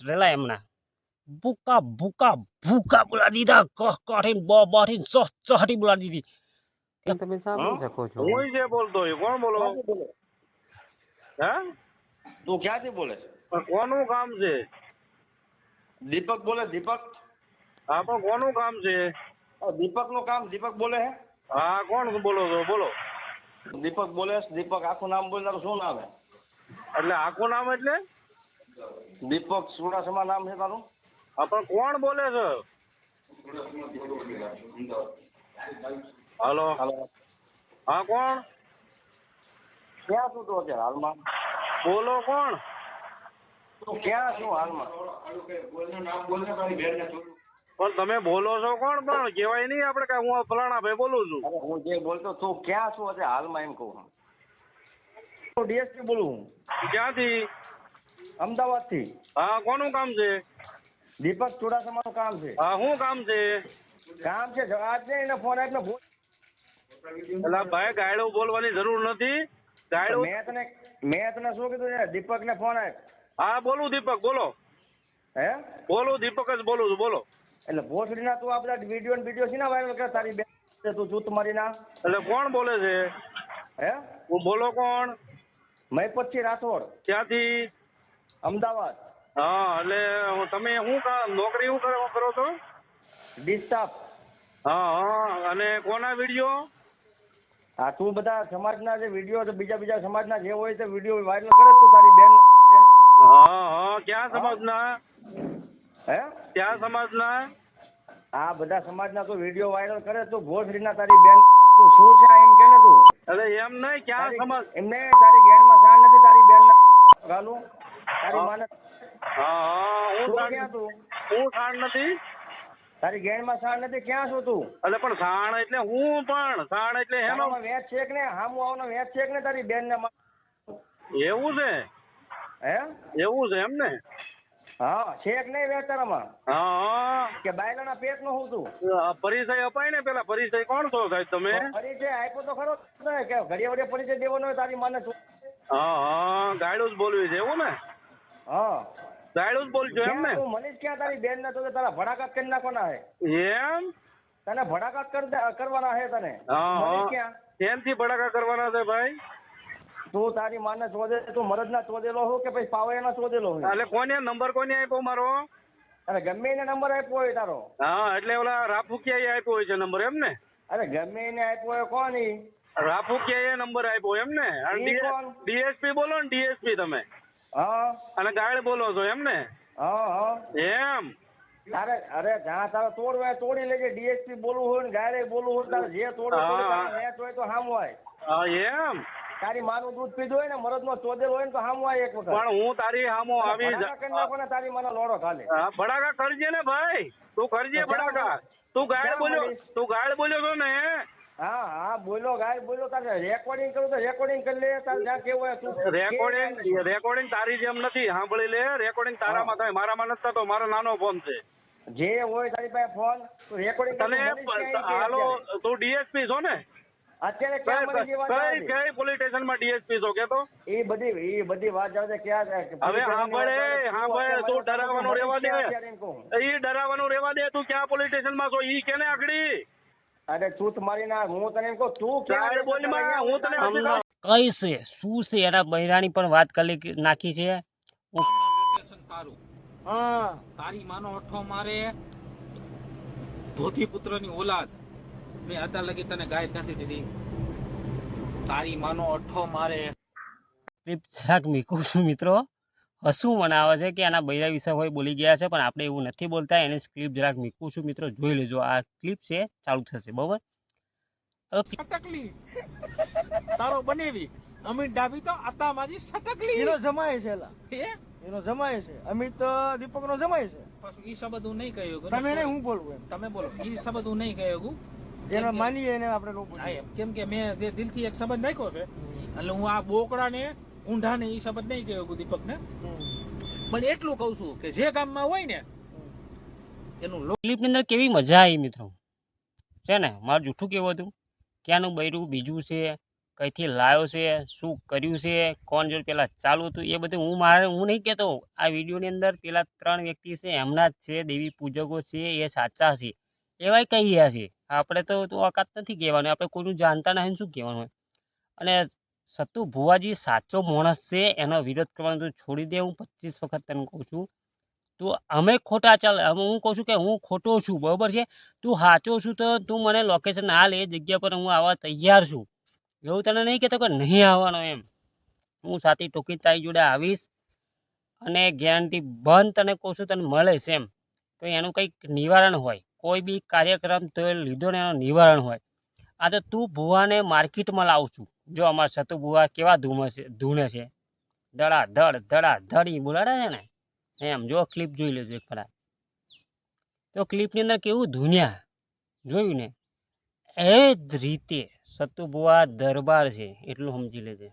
રેલા એમના ભૂકા ભૂકા ભૂકા બોલા દીધા કહ કાઢીને બ બાઠીને ચહ ચહટી બોલા દીધી તમે સાંભળી શકો છો હું જે બોલતો હોય કોણ બોલો હે તું ક્યાંથી બોલે પણ કોનું કામ છે દીપક બોલે દીપક હા પણ કોનું કામ છે દીપકનું કામ દીપક બોલે હે હા કોણ બોલો છો બોલો દીપક બોલે છે? દીપક આખું નામ બોલે શું નામ હે એટલે આખું નામ એટલે દીપક ચુડાસમા નામ છે તારું? હા પણ કોણ બોલે છે? હલો. હલો. હા કોણ? ક્યાં છું તો અત્યારે હાલમાં? બોલો કોણ? તું ક્યાં છું હાલમાં? પણ તમે બોલો છો કોણ? પણ કહેવાય નહીં આપણે કે હું ફલાણા ભાઈ બોલું છું. હું જે બોલતો તું ક્યાં છું અત્યારે હાલમાં એમ કહું હું ડીએસપી બોલું ક્યાંથી? અમદાવાદથી હા કોનું કામ છે? દીપક ચુડાસમાનું કામ છે. હા શું કામ છે? કામ છે જવાબ છે એને ફોન આપીને બોલ. એટલે ભાઈ ગાયડો બોલવાની જરૂર નથી. ગાયડો મેં તને મેં તને શું કીધું છે? દીપક ને ફોન આપ. હા બોલું દીપક બોલો. હે? બોલું દીપક જ બોલું છું બોલો. એટલે ભોસડીના તું આ બધા વીડિયો ને વીડિયો છે ને વાયરલ કરે? તારી બેન તું જૂત મારીના? એટલે કોણ બોલે છે? હે? હું બોલો કોણ? મહીપતસિંહ રાઠોડ. ક્યાંથી? અમદાવાદ. હા એટલે તમે શું નોકરી શું કરો કરો છો? ડિસ્ટાફ. હા હા અને કોના વીડિયો? હા તું બધા સમાજના જે વીડિયો બીજા બીજા સમાજના જે હોય તે વીડિયો વાયરલ કરે તું તારી બેન. હા હા ક્યાં સમાજના? હે? ક્યાં સમાજના? આ બધા સમાજના તું વીડિયો વાયરલ કરે તું ભોજરીના તારી બેન. તું શું છે એમ કે ને તું? અરે એમ નહીં ક્યાં સમાજ? એમને તારી ગેણમાં શાન નથી તારી બેન ગાલું. તારી. માને હા હા હું ક્યાં તું? હું સાણ નથી. તારી ગેણમાં સાણ નથી ક્યાં છું તું? એટલે પણ સાણ એટલે હું પણ સાણ એટલે હેનો. વેચ છે કે ને હામું આવનો વેચ છે કે ને તારી બેન ને એવું છે? હે? એવું છે એમ ને? હા છે કે નહીં વેચ તારામાં? હા કે બાયલાના પેટ નો હું તું પરિચય અપાય ને પેલા પરિચય કોણ છો સાહેબ તમે? પરિચય આપ્યો તો ખરો કે ઘડીએ વડીએ પરિચય દેવાનો તારી માને હા હા ગાયડું જ બોલવી છે એવું ને? હા. ગાયડું જ બોલજો એમ ને. મનીષ ક્યાં તારી બેન ને તો તારા ભડાકાત કરી નાખવાના હે. એમ? તને ભડાકાત કરવાના હે તને. ક્યાં? એનથી ભડાકા કરવાના છે ભાઈ? તું તારી માને શોધે તું મરદ ના શોધેલો હો કે પછી પાવડિયા ના શોધેલો હો? એટલે કોને નંબર કોને આપ્યો મારો? અને ગમે એને નંબર આપ્યો હોય તારો. હા એટલે ઓલા રાફુકિયા આપ્યો હોય છે નંબર એમ ને? અરે ગમે એને આપ્યો હોય કોની? રાફુકિયા નંબર આપ્યો એમ ને? ડીએસપી બોલો ને ડીએસપી તમે. હા. અને ગાયડ બોલો છો એમ ને? હા હા. એમ? તારે અરે જ્યાં તારે તોડવા તોડી લેજે ડીએસપી બોલવું હોય ને ગાયરે બોલવું હોય તારે જે તોડવું મેચ હોય તો હામ હોય હા એમ? તારી માનું દૂધ પીધું હોય ને મરદ નો ચોદેલ હોય ને તો હામો એક વખત. પણ હું તારી હામો આવી કરી નાખો ને તારી મને લોડો ખાલે. ભડાકા કરજે ને ભાઈ. તું કરજે ભડાકા. તું ગાયડ બોલ્યો તું ગાયડ બોલ્યો છો ને હા હા બોલો ગાય બોલો. તારે રેકોર્ડિંગ કરું તો રેકોર્ડિંગ કરી લે. તારે જ્યાં કેવું હોય તું રેકોર્ડિંગ રેકોર્ડિંગ તારી જેમ નથી સાંભળી લે. રેકોર્ડિંગ તારામાં થાય મારામાં નથી થતો મારો નાનો ફોન છે. જે હોય તારી પાસે ફોન રેકોર્ડિંગ તને હાલો તું ડીએસપી છો ને? અત્યારે કઈ કઈ પોલીસ ડીએસપી છો એ બધી એ બધી વાત જાવ છે ક્યાં? હવે સાંભળે સાંભળે તું ડરાવવાનું રેવા દે. ઈ ડરાવવાનું રેવા દે તું ક્યાં પોલીસ સ્ટેશનમાં છો? ઈ કેને આગળી અરે તું તમારી ના હું તને કહું તું ક્યારે બોલી માં, હું તને કઈ છે? શું છે? એના બૈરાણી પણ વાત કરી નાખી છે? હું લોકેશન તારું. તારી માનો અઠો મારે ધોતી પુત્રની ઓલાદ. મેં અત્યાર લગી તને ગાય નથી દીધી. તારી માનો અઠો મારે. જરાક મીકું છું મિત્રો. હસવું મને આવે છે કે આના બૈરા વિશે હોય બોલી ગયા છે પણ આપણે એવું નથી બોલતા એની ક્લિપ જરાક મીકું છું મિત્રો જોઈ લેજો. આ ક્લિપ છે ચાલુ થશે બરોબર? સટકલી તારો બનેવી. અમિત ડાભી તો આતા માજી સટકલી એનો જમાય છે એલા. એનો જમાય છે. અમિત દીપક નો જમાય છે. પાછું ઈ શબ્દ હું નહીં કહ્યું તમે નહીં હું બોલું એમ? તમે બોલો. ઈ શબ્દ હું નહીં કહ્યું જેને માનીએ એને આપણે નો બોલીએ. એમ. કેમ કે મેં જે દિલથી એક શબ્દ નાખ્યો છે એટલે હું આ બોકડાને ઊંઢાને એ શબ્દ નહીં કહ્યો દીપકને. પણ એટલું કહું છું કે જે ગામમાં હોય ને એનું લો ક્લિપની અંદર કેવી મજા આવી મિત્રો? છે ને મારું જૂઠું કેવું હતું? ક્યાંનું બૈરું બીજું છે? કઈથી લાવ્યો છે? શું કર્યું છે? કોણ જો પહેલાં ચાલુ હતું? એ બધું હું મારે હું નહીં કહેતો. આ વિડીયોની અંદર પેલા ત્રણ વ્યક્તિ છે એમના જ છે દેવી પૂજકો છે એ સાચા છે. એવાય કહી રહ્યા છે. આપણે તો તો ઓકાત નથી કહેવાનું. આપણે કોઈનું જાણતા નહીં શું કહેવાનું હોય? અને સતુ ભુવાજી સાચો માણસ છે, એનો વિરોધ કરવાનો તું છોડી દે, હું પચીસ વખત તને કહું છું. તું, અમે ખોટા ચાલ હું કહું છું કે હું ખોટો છું, બરાબર છે? તું સાચો છું તો તું મને લોકેશન હાલ એ જગ્યા પર હું આવવા તૈયાર છું. એવું તને નહીં કહેતો કે નહીં આવવાનો એમ. હું સાથી ટોકી તારી જોડે આવીશ અને ગેરંટી બંધ તને કહું છું, તને મળે છે એમ. તો એનું કંઈક નિવારણ હોય. કોઈ બી કાર્યક્રમ તો લીધો ને એનું નિવારણ હોય. આ તો તું ભુવાને માર્કેટમાં લાવું છું. જો અમારા સતુ ભુવા કેવા ધૂમે છે, ધૂણે છે. દડા ધડ, ધડા, ધડી બોલાડે છે ને? એમ, જો ક્લિપ જોઈ લેજો એક ફરા તો ક્લિપની અંદર કેવું ધૂન્યા જોયું ને? એ જ રીતે સતુભુવા દરબાર છે, એટલું સમજી લેજે.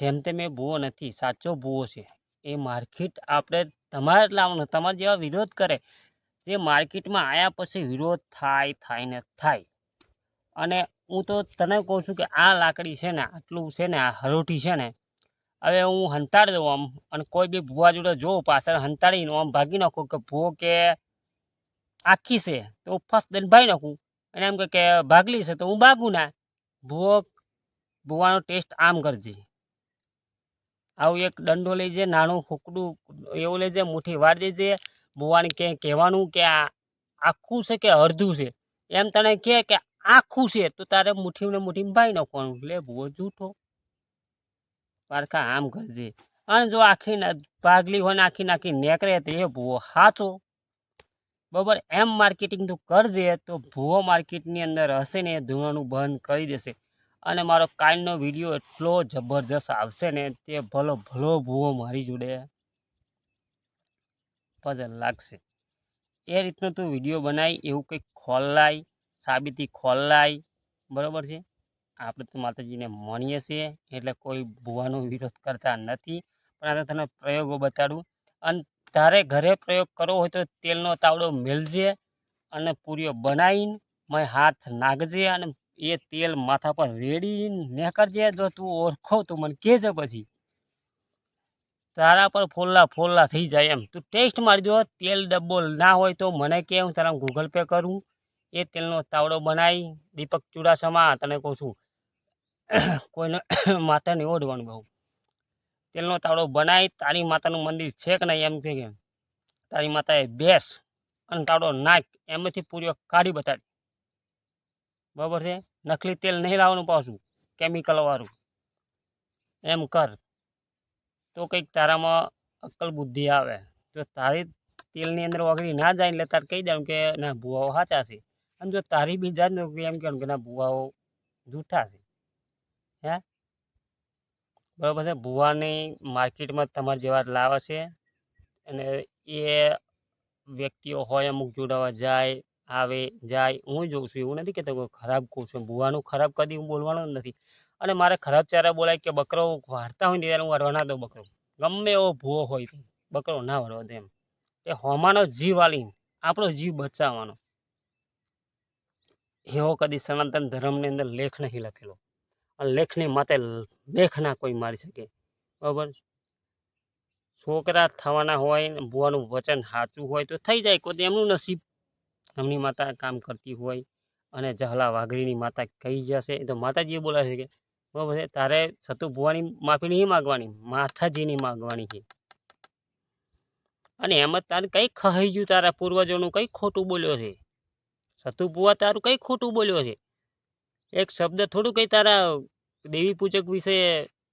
જેમ તેમ એ ભૂવો નથી, સાચો ભૂવો છે. એ માર્કેટ આપણે તમારે જ લાવવાનું, તમારા જેવા વિરોધ કરે, જે માર્કેટમાં આવ્યા પછી વિરોધ થાય થાય ને થાય. અને હું તો તને કહું છું કે આ લાકડી છે ને, આટલું છે ને, આ હરોઠી છે ને, હવે હું હંતાડી દઉં આમ, અને કોઈ બી ભૂવા જોડે જોઉં પાછળ, હંતાડીને આમ ભાગી નાખું કે ભૂવો કે આખી છે, તો ફર્સ્ટ દઈને ભાઈ નાખું. અને એમ કે ભાગલી છે તો હું ભાગું ના, ભૂવો ભૂવાનો ટેસ્ટ આમ કરજે. આવું એક દંડો લઈ જાય નાનું ફૂકડું, એવું લઈ જાય મુઠ્ઠી વાર દેજે ભૂવાને ક્યાંય કહેવાનું કે આ આખું છે કે અડધું છે. એમ તને કહે કે આખું છે, તો તારે મુઠ્ઠીને મુઠ્ઠીમાં ભાઈ નાખવાનું એટલે ભૂવો જૂઠો. પારખા આમ કરજે. અને જો આખી ભાગલી હોય ને આખી નાખી નેકરે તો એ ભૂવો સાચો બરાબર? એમ માર્કેટિંગ તું કરજે, તો ભૂવો માર્કેટની અંદર હશે ને એ ધોવાનું બંધ કરી દેશે. અને મારો કાલનો વીડિયો એટલો જબરજસ્ત આવશે ને, તે ભલો ભલો ભૂવો મારી જોડે પઝલ લાગશે. એ રીતનો તું વીડિયો બનાવી એવું કંઈક ખોલાય સાબિતી ખોલાય. બરાબર છે? આપણે તો માતાજીને માનીએ છીએ, એટલે કોઈ ભૂવાનો વિરોધ કરતા નથી. પણ આ તને પ્રયોગો બતાડું. અને તારે ઘરે પ્રયોગ કરવો હોય તો તેલનો તાવડો મેળજે અને પૂરીઓ બનાવીને મેં હાથ નાખજે અને એ તેલ માથા પર રેડીને કરજે જો તું ઓળખો તો મને કહેજે પછી. તારા પર ફોલ્લા ફોલ્લા થઈ જાય એમ. તું ટેસ્ટ મારી દો. તેલ ડબ્બો ના હોય તો મને કે હું તારા ગૂગલ પે કરું? એ તેલનો તાવડો બનાવી દીપક ચુડાસમા તને કહું છું, કોઈને માતાને ઓઢવાનું બહુ. તેલનો તાવડો બનાવી તારી માતાનું મંદિર છે કે નહીં એમ કે તારી માતાએ બેસ અને તાવડો નાખ, એમાંથી પૂરીઓ કાઢી બતાડી. બરાબર છે? નકલી તેલ નહીં લાવવાનું પાછું કેમિકલવાળું એમ કર. તો કંઈક તારામાં અક્કલ બુદ્ધિ આવે. જો તારી તેલની અંદર વગરી ના જાય એટલે તારે કહી દેવાનું કે ના, ભૂવાઓ સાચા છે. અને જો તારી બીજા જ ને એમ કહેવાનું કે ના ભૂવાઓ જૂઠા છે, હે? બરાબર છે? ભૂવાની માર્કેટમાં તમારા જેવા લાવે છે અને એ વ્યક્તિઓ હોય અમુક જોડાવા જાય, આવે, જાય, હું જોઉં છું, એવું નથી કહેતો ખરાબ કહું છું. ભૂવાનું ખરાબ કદી હું બોલવાનો નથી. અને મારે ખરાબ ચારા બોલાય કે બકરો વારતા હોય ને ત્યારે હું વારવા ના દઉં બકરો. ગમે એવો ભૂવો હોય, બકરો ના વારવા દે એમ. એ હોમાનો જીવ આલીને, આપણો જીવ બચાવવાનો. એવો કદી સનાતન ધર્મની અંદર લેખ નહીં લખેલો. અને લેખની માતે લેખ ના કોઈ મારી શકે. બરાબર? છોકરા થવાના હોય ને ભૂવાનું વચન સાચું હોય તો થઈ જાય, કોઈ એમનું નસીબ. એમની માતા કામ કરતી હોય અને જહલા વાઘરીની માતા કહી જશે તો માતાજીએ બોલાવે છે કે બરાબર છે? તારે સતુ ભુવાની માફી નહીં માગવાની, માતાજીની માગવાની છે. અને એમાં તારે કંઈ ખહાઈ ગયું તારા પૂર્વજોનું, કંઈ ખોટું બોલ્યો છે. સતુ ભુવા તારું કંઈ ખોટું બોલ્યો છે? એક શબ્દ થોડું કંઈ તારા દેવી પૂજક વિશે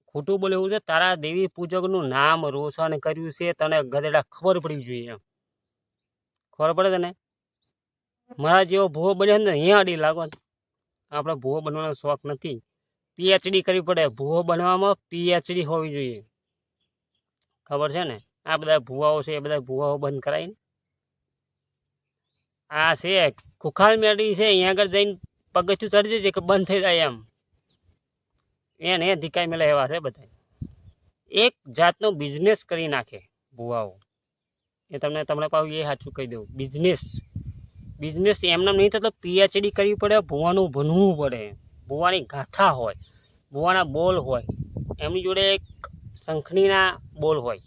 ખોટું બોલ્યું છે તારા દેવી પૂજકનું નામ રોશન કર્યું છે, તને ગધેડા ખબર પડી જોઈએ એમ. ખબર પડે તને? મારા જેવો ભૂવો બન્યો ને અહીંયા અડી લાગો આપણે ભૂવો બનવાનો શોખ નથી. પીએચડી કરવી પડે. ભૂવો બનવામાં પીએચડી હોવી જોઈએ. ખબર છે ને? આ બધા ભૂવાઓ છે, એ બધા ભૂવાઓ બંધ કરાવીને આ છે, ખુખાલ મેળી છે, અહીંયા આગળ જઈને પગથિયું ચડી જશે કે બંધ થઈ જાય એમ. એને ધીકાઈ મેળા એવા છે બધા એક જાતનો બિઝનેસ કરી નાખે ભૂવાઓ. એ તમને તમને પાછું એ સાચું કહી દઉં. બિઝનેસ બિઝનેસ એમને નહીં થતો પીએચડી કરવી પડે, ભૂવાનું ભણવું પડે. ભુવાની ગાથા હોય, ભુવાના બોલ હોય. એમની જોડે એક શંખણીના બોલ હોય.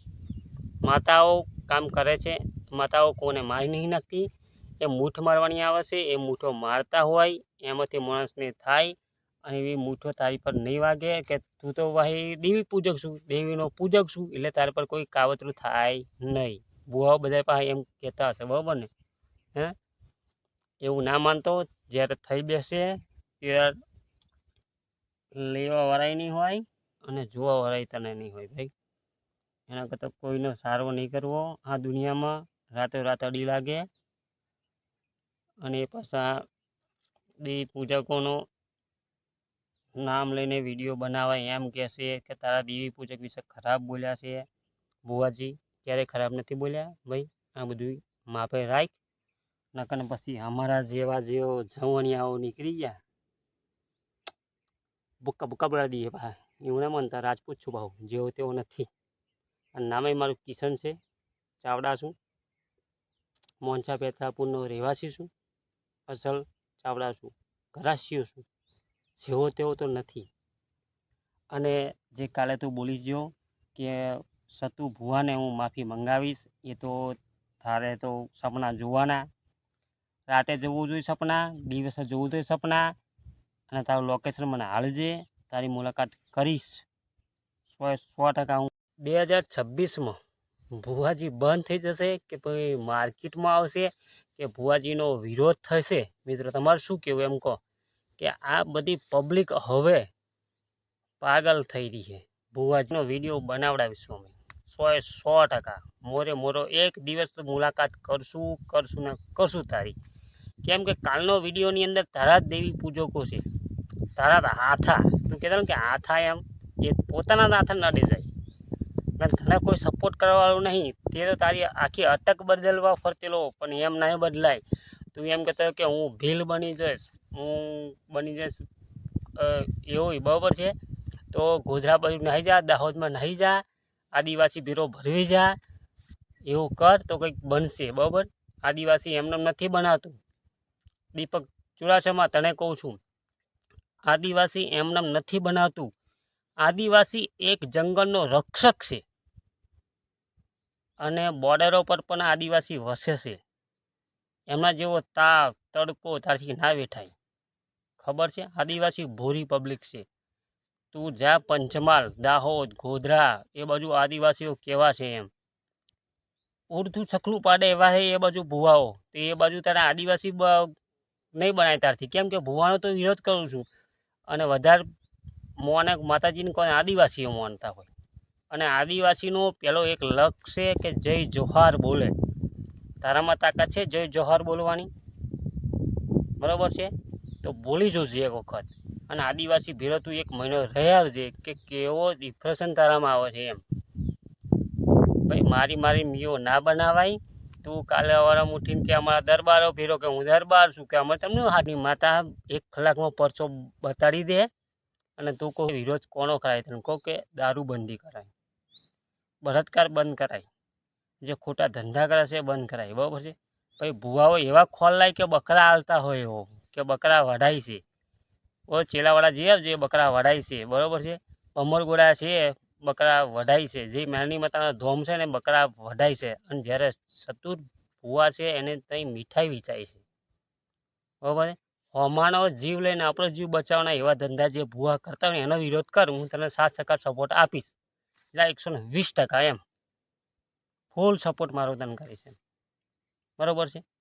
માતાઓ કામ કરે છે, માતાઓ કોને મારી નહીં નાખતી એ મૂઠ મારવાની આવે છે, એ મૂઠો મારતા હોય, એમાંથી માણસને થાય અને એવી મૂઠો તારી પર નહીં વાગે કે તું તો ભાઈ દેવી પૂજક છું, દેવીનો પૂજક છું, એટલે તારા પર કોઈ કાવતરું થાય નહીં. બુઆઓ બધા પાસે એમ કહેતા હશે, બરાબર ને? હે? એવું ના માનતો, જ્યારે થઈ બેસે ત્યારે લેવા વરાય નહીં હોય અને જોવા વરાય તને નહીં હોય ભાઈ. એના કરતાં કોઈનો સારો નહીં કરવો. આ દુનિયામાં રાતે રાત અડી લાગે અને પાછા બે પૂજકોનો નામ લઈને વીડિયો બનાવે એમ કહેશે કે તારા દેવી પૂજક વિશે ખરાબ બોલ્યા છે. બુવાજી, ક્યારેય ખરાબ નથી બોલ્યા? ભાઈ, આ બધું માપે રાખ. નકર પછી અમારા જેવા જેવો જવણિયાઓ નીકળી ગયા. બુક્કા બુક્કા બોલા દઈએ ભાઈ એવું ના માનતા રાજપૂત છું ભાવ. જેવો તેવો નથી. અને નામે મારું કિશન છે. ચાવડા છું. મોનસા પેથાપુરનો રહેવાસી છું. અસલ ચાવડા છું ઘરાશીઓ છું જેવો તેવો તો નથી. અને જે કાલે તું બોલી ગયો કે સતુ ભુવાને હું માફી મંગાવીશ, એ તો તારે તો સપના જોવાના. રાતે જવું જોઈએ સપના, દિવસે જવું જોઈએ સપના. અને તારું લોકેશન મને હાલજે, તારી મુલાકાત કરીશ. સો સો ટકા હું બે હજાર છવ્વીસમાં ભુવાજી બંધ થઈ જશે કે પછી માર્કેટમાં આવશે કે ભુવાજીનો વિરોધ થશે? મિત્રો, તમારે શું કહેવું એમ કહો કે આ બધી પબ્લિક હવે પાગલ થઈ રહી છે. ભુવાજીનો વીડિયો બનાવડાવીશું અમે. સો એ સો ટકા. મોરે મોરો એક દિવસ તો મુલાકાત કરશું કરશું ને કરશું તારી. કેમ કે કાલનો વિડીયોની અંદર તારા જ દેવી પૂજકો છે. તારા હાથા. તું કહેતા કે હાથા એમ. એ પોતાના હાથા નડી જાય. અને તને કોઈ સપોર્ટ કરવાવાળું નહીં. તે તો તારી આખી અટક બદલવા ફરતેલો, પણ એમ નહીં બદલાય. તું એમ કહેતો કે હું ભીલ બની જઈશ, હું બની જઈશ. એવું બરાબર છે? તો ગોધરા બાજુ નહીં જા, દાહોદમાં નહીં જા, આદિવાસી ભીરો ભરવી જા. એવું કર, તો કંઈક બનશે, બરાબર? આદિવાસી એમને નથી બનાવતું. દીપક ચુડાસમા તને કહું છું, આદિવાસી એમને નથી બનાવતું. આદિવાસી એક જંગલનો રક્ષક છે. અને બોર્ડરો પર પણ આદિવાસી વસે છે. એમના જેવો તાવ, તડકો તારથી ના વેઠાય. ખબર છે? આદિવાસી ભૂરી પબ્લિક છે. તું જા પંચમહાલ, દાહોદ, ગોધરા, એ બાજુ આદિવાસીઓ કેવા છે એમ. ઉર્ધું છખલું પાડે એવા છે એ બાજુ ભુવાઓ. તો એ બાજુ તારે આદિવાસી નહીં બનાય તારથી કેમ કે ભુવાનો તો વિરોધ કરું છું. અને વધારે મોને માતાજીને કોઈ આદિવાસીઓ માનતા હોય. અને આદિવાસીનો પેલો એક લક્ષ છે કે જય જોહાર બોલે. તારામાં તાકાત છે જય જોહાર બોલવાની? બરાબર છે? તો બોલી જોજે એક વખત. અને આદિવાસી ભેરો તું એક મહિનો રહ્યા છે કે કેવો ડિપ્રેશન તારામાં આવે છે એમ. ભાઈ, મારી મારી મીઓ ના બનાવાય? તું કાલે અવારમ ઉઠીને કે અમારા દરબારો ફેરો કે હું દરબાર છું કે અમે તમને હાની માતા એક કલાકમાં પરચો બતાડી દે. અને તું કહો, વિરોધ કોનો કરાય? તને કહો કે દારૂબંધી કરાય. બળાત્કાર બંધ કરાય. જે ખોટા ધંધા કરે છે એ બંધ કરાય. બરાબર છે? પછી ભુવાઓ એવા ખોલ લાય કે બકરા હાલતા હોય એવો, કે બકરા વઢાય છે. ઓ ચેલાવાળા જે જે બકરા વઢાય છે. બરાબર છે? અમરગોડા છે બકરા વઢાય છે. જે મેળની માતાના ધોમ છે ને બકરા વઢાય છે. અને જ્યારે ચતુર ભુવા છે એને ત્યાં મીઠાઈ વેચાય છે. બરાબર હોમાનો જીવ લઈને આપણો જીવ બચાવવાના એવા ધંધા જે ભુવા કરતા હોય એનો વિરોધ કર, હું તને સાત સકાર સપોર્ટ આપીશ. એટલે એકસો ને વીસ ટકા એમ. ફૂલ સપોર્ટ મારો તને કરીશ એમ બરાબર છે?